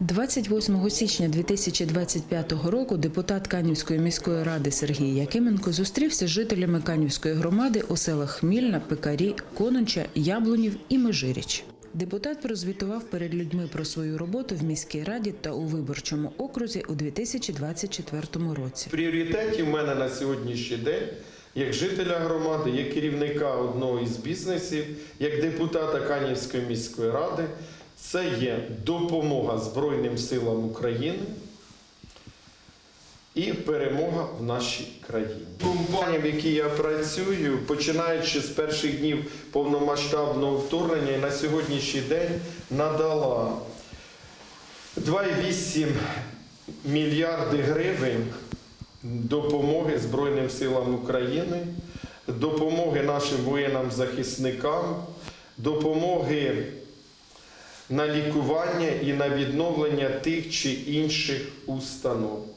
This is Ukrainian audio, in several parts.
28 січня 2025 року депутат Канівської міської ради Сергій Якименко зустрівся з жителями Канівської громади у селах Хмільна, Пекарі, Кононча, Яблунів і Межиріч. Депутат прозвітував перед людьми про свою роботу в міській раді та у виборчому окрузі у 2024 році. Пріоритетів в мене на сьогоднішній день, як жителя громади, як керівника одного із бізнесів, як депутата Канівської міської ради, це є допомога Збройним силам України і перемога в нашій країні. Компанія, в якій я працюю, починаючи з перших днів повномасштабного вторгнення, на сьогоднішній день надала 2,8 мільярди гривень допомоги Збройним силам України, допомоги нашим воїнам-захисникам, допомоги на лікування і на відновлення тих чи інших установ.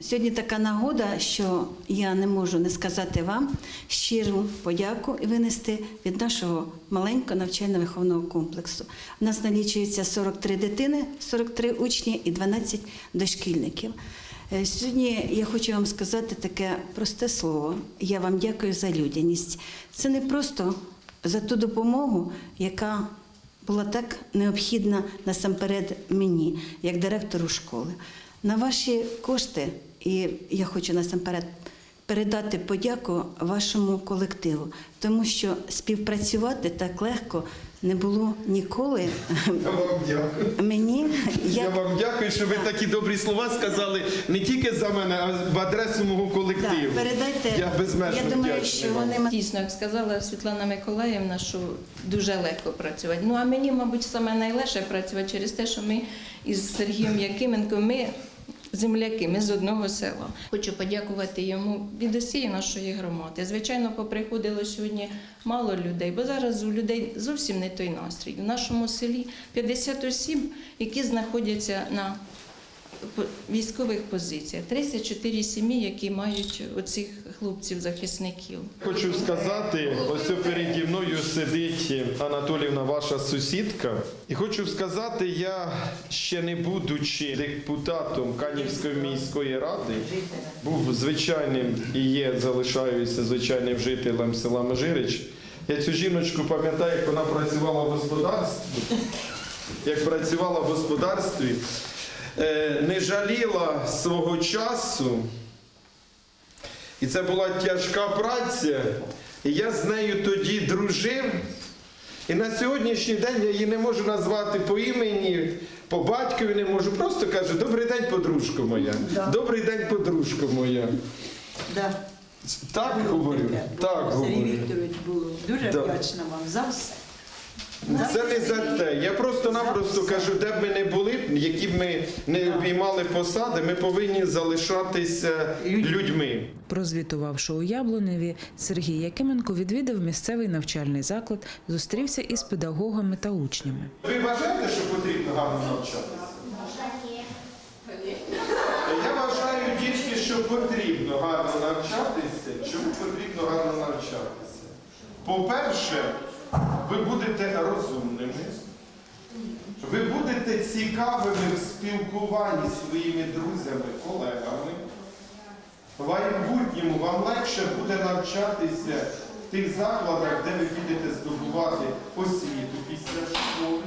Сьогодні така нагода, що я не можу не сказати вам щиру подяку і винести від нашого маленького навчально-виховного комплексу. У нас налічується 43 дитини, 43 учні і 12 дошкільників. Е, Сьогодні я хочу вам сказати таке просте слово. Я вам дякую за людяність. Це не просто за ту допомогу, яка була так необхідна насамперед мені, як директору школи. На ваші кошти, і я хочу насамперед передати подяку вашому колективу, тому що співпрацювати так легко не було ніколи Я вам дякую. мені. Я Як... вам дякую, що ви такі добрі слова сказали не тільки за мене, а в адресу мого колективу. передайте. Я безмежно я думаю, що вони Дійсно, як сказала Світлана Миколаївна, що дуже легко працювати. Ну а мені, мабуть, саме найлегше працювати через те, що ми із Сергієм Якименком, ми земляки, ми з одного села. Хочу подякувати йому від усієї нашої громади. Звичайно, поприходило сьогодні мало людей, бо зараз у людей зовсім не той настрій. У нашому селі 50 осіб, які знаходяться на військових позиціях, 34 сім'ї, які мають оцих хлопців-захисників. Хочу сказати, ось переді мною сидить Анатолівна, ваша сусідка. І хочу сказати, я ще не будучи депутатом Канівської міської ради, був звичайним і є, залишаюся звичайним жителем села Межирич. Я цю жіночку пам'ятаю, як вона працювала в господарстві. Як працювала в господарстві, не жаліла свого часу. І це була тяжка праця. І я з нею тоді дружив. І на сьогоднішній день я її не можу назвати по імені, по батькові не можу. Просто кажу, добрий день, подружко моя. Добрий день, подружко моя. Да. Так говорю. Так Сергій. Вікторович було дуже Да. вдячна вам за все. Це не за те. Я просто-напросто кажу, де б ми не були, які б ми не обіймали посади, ми повинні залишатися людьми. Прозвітувавши у Яблуневі, Сергій Якименко відвідав місцевий навчальний заклад, зустрівся із педагогами та учнями. Ви вважаєте, що потрібно гарно навчатися? Я вважаю дітки, що потрібно гарно навчатися. Чому потрібно гарно навчатися? По-перше, ви будете розумними, ви будете цікавими в спілкуванні зі своїми друзями, колегами. В майбутньому вам легше буде навчатися в тих закладах, де ви будете здобувати освіту після школи.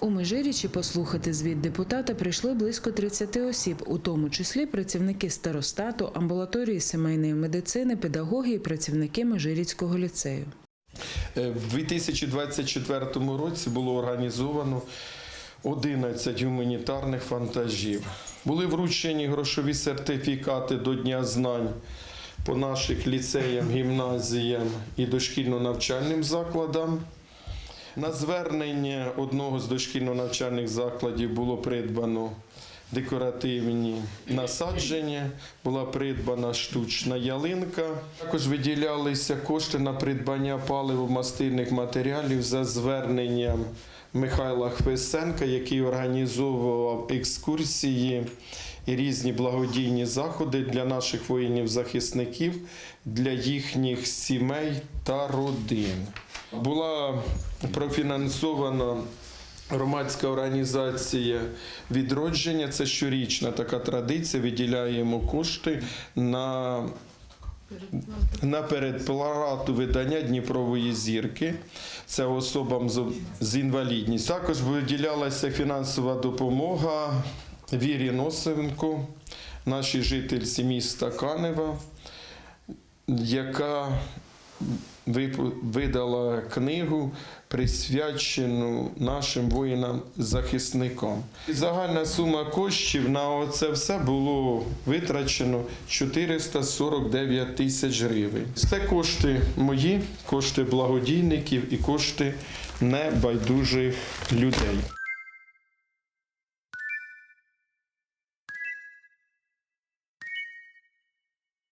У Межирічі послухати звіт депутата прийшли близько 30 осіб, у тому числі працівники старостату, амбулаторії сімейної медицини, педагоги і працівники Межиріцького ліцею. Е, В 2024 році було організовано 11 гуманітарних вантажів. Були вручені грошові сертифікати до Дня знань по наших ліцеям, гімназіям і дошкільно-навчальним закладам. На звернення одного з дошкільно-навчальних закладів було придбано декоративні насадження, була придбана штучна ялинка. Також виділялися кошти на придбання паливо-мастильних матеріалів за зверненням Михайла Хвисенка, який організовував екскурсії і різні благодійні заходи для наших воїнів-захисників, для їхніх сімей та родин. Була профінансована громадська організація відродження. Це щорічна така традиція. Виділяємо кошти на на передплату видання Дніпрової зірки. Це особам з, інвалідністю. Також виділялася фінансова допомога Вірі Носенко, нашій жительці міста Канева, яка видала книгу, присвячену нашим воїнам-захисникам. Загальна сума коштів на це все було витрачено 449 тисяч гривень. Це кошти мої, кошти благодійників і кошти небайдужих людей.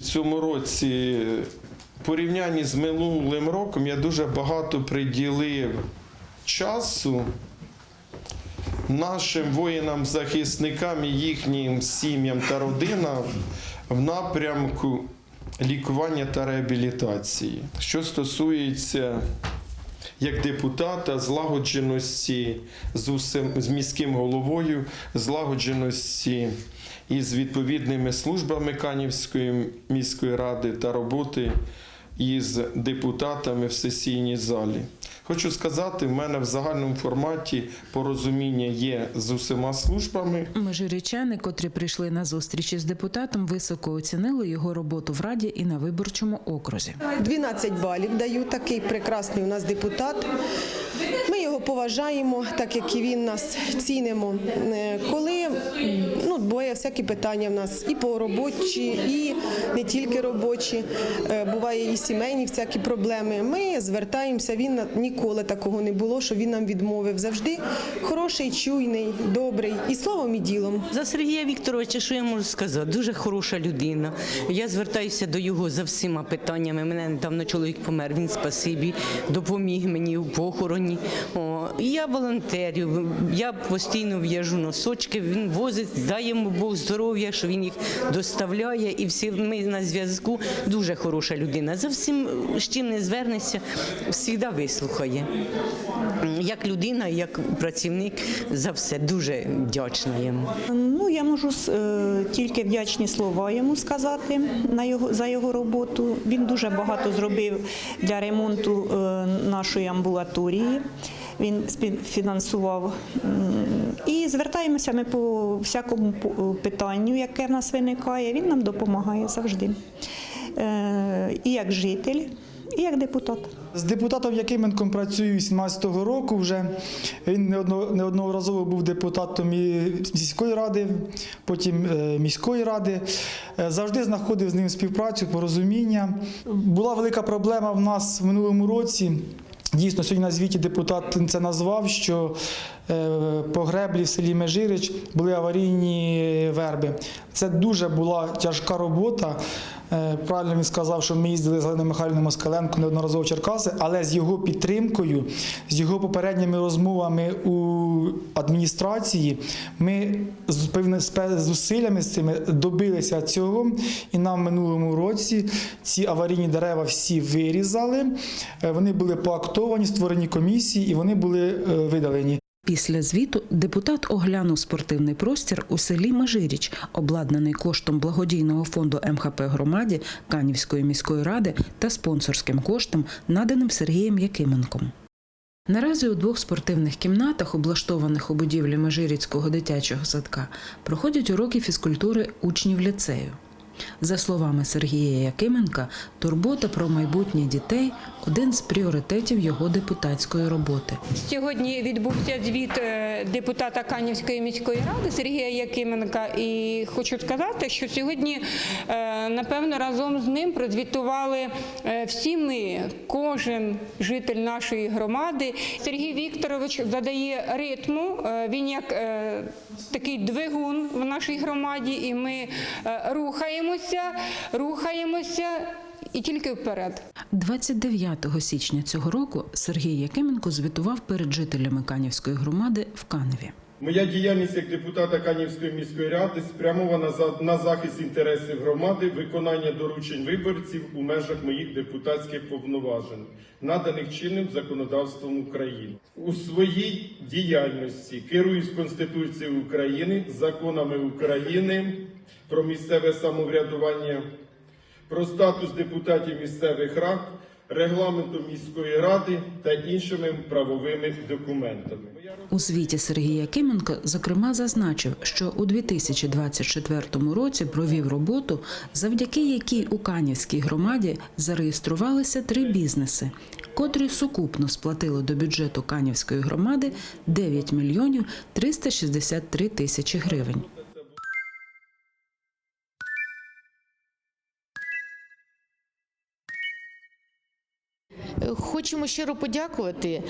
Цьому році, в порівнянні з минулим роком, я дуже багато приділив часу нашим воїнам-захисникам і їхнім сім'ям та родинам в напрямку лікування та реабілітації. Що стосується як депутата, злагодженості з, усім, з міським головою, злагодженості із відповідними службами Канівської міської ради та роботи із депутатами в сесійній залі. Хочу сказати, в мене в загальному форматі порозуміння є з усіма службами. Межирічани, котрі прийшли на зустріч із депутатом, високо оцінили його роботу в раді і на виборчому окрузі. 12 балів даю. Такий прекрасний у нас депутат. Ми його поважаємо, так як і він нас цінимо. Е, Ну, буває всякі питання в нас і по робочі, і не тільки робочі, е, буває і сімейні всякі проблеми. Ми звертаємося. Він ніколи такого не було, що він нам відмовив. Завжди хороший, чуйний, добрий і словом, і ділом. За Сергія Вікторовича, що я можу сказати? Дуже хороша людина. Я звертаюся до його за всіма питаннями. Мене недавно чоловік помер. Він спасибі, допоміг мені у похороні. О, я волонтерю. Я постійно в'яжу носочки. Він возить, дай йому Бог здоров'я, що він їх доставляє. І всі ми на зв'язку. Дуже хороша людина. За всім, з чим не звернешся, завжди вислухає. Як людина, як працівник за все дуже вдячна йому. Ну, я можу е, тільки вдячні слова йому сказати на його, за його роботу. Він дуже багато зробив для ремонту е, нашої амбулаторії. Він співфінансував. І звертаємося ми по всякому питанню, яке в нас виникає. Він нам допомагає завжди. Е, І як житель, і як депутат. З депутатом Якименком працюю з 17-го року вже. Він неодно- неодноразово був депутатом і сільської ради, потім е, міської ради. Е, Завжди знаходив з ним співпрацю, порозуміння. Була велика проблема в нас в минулому році. Дійсно, сьогодні на звіті депутат це назвав, що по греблі в селі Межирич були аварійні верби. Це дуже була тяжка робота. Е, Правильно він сказав, що ми їздили з Галиною Михайлівною Москаленко неодноразово в Черкаси, але з його підтримкою, з його попередніми розмовами у адміністрації, ми з певними зусиллями з цими добилися цього. І нам в минулому році ці аварійні дерева всі вирізали. Е, Вони були поактовані, створені комісії, і вони були е, видалені. Після звіту депутат оглянув спортивний простір у селі Межиріч, обладнаний коштом благодійного фонду МХП громаді Канівської міської ради та спонсорським коштом, наданим Сергієм Якименком. Наразі у двох спортивних кімнатах, облаштованих у будівлі Межиріцького дитячого садка, проходять уроки фізкультури учнів ліцею. За словами Сергія Якименка, турбота про майбутнє дітей один з пріоритетів його депутатської роботи. Сьогодні відбувся звіт е, депутата Канівської міської ради Сергія Якименка. І хочу сказати, що сьогодні, е, напевно, разом з ним прозвітували е, всі ми, кожен житель нашої громади. Сергій Вікторович задає ритму. Він як такий двигун в нашій громаді, і ми е, рухаємося, рухаємося. і тільки вперед. 29 січня цього року Сергій Якименко звітував перед жителями Канівської громади в Каневі. Моя діяльність як депутата Канівської міської ради спрямована на захист інтересів громади, виконання доручень виборців у межах моїх депутатських повноважень, наданих чинним законодавством України. У своїй діяльності керуюсь Конституцією України, законами України про місцеве самоврядування, про статус депутатів місцевих рад, регламентом міської ради та іншими правовими документами. У звіті Сергія Кименко зокрема зазначив, що у 2024 році провів роботу, завдяки якій у Канівській громаді зареєструвалися три бізнеси, котрі сукупно сплатили до бюджету Канівської громади 9 мільйонів 363 тисячі гривень. Хочемо щиро подякувати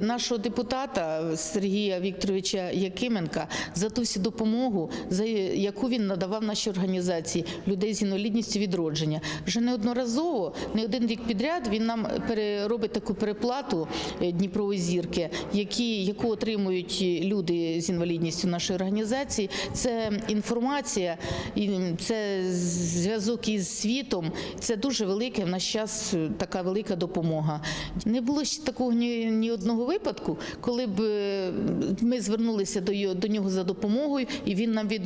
нашого депутата Сергія Вікторовича Якименка за ту всю допомогу, за яку він надавав нашій організації людей з інвалідністю відродження. Вже неодноразово, не один рік підряд, він нам переробить таку переплату е, Дніпрової зірки, які, яку отримують люди з інвалідністю нашої організації. Це інформація, це зв'язок із світом. Це дуже велике в наш час е, така велика допомога. Не було ще такого ні, ні одного випадку, коли б е, ми звернулися до, його- до нього за допомогою, і він нам від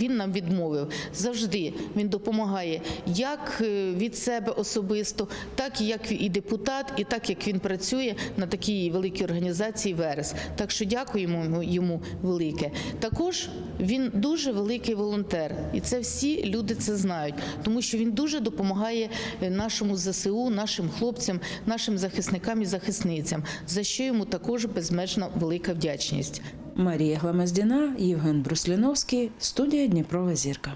він нам відмовив. Завжди він допомагає як е, від себе особисто, так і як і депутат, і так як він працює на такій великій організації Верес. Так що дякуємо йому- велике. Також він дуже великий волонтер, і це всі люди це знають, тому що він дуже допомагає е, нашому ЗСУ, нашим хлопцям, нашим захисникам і захисницям, за що йому також безмежна велика вдячність. Марія Гламаздіна, Євген Брусліновський, студія Дніпрова зірка.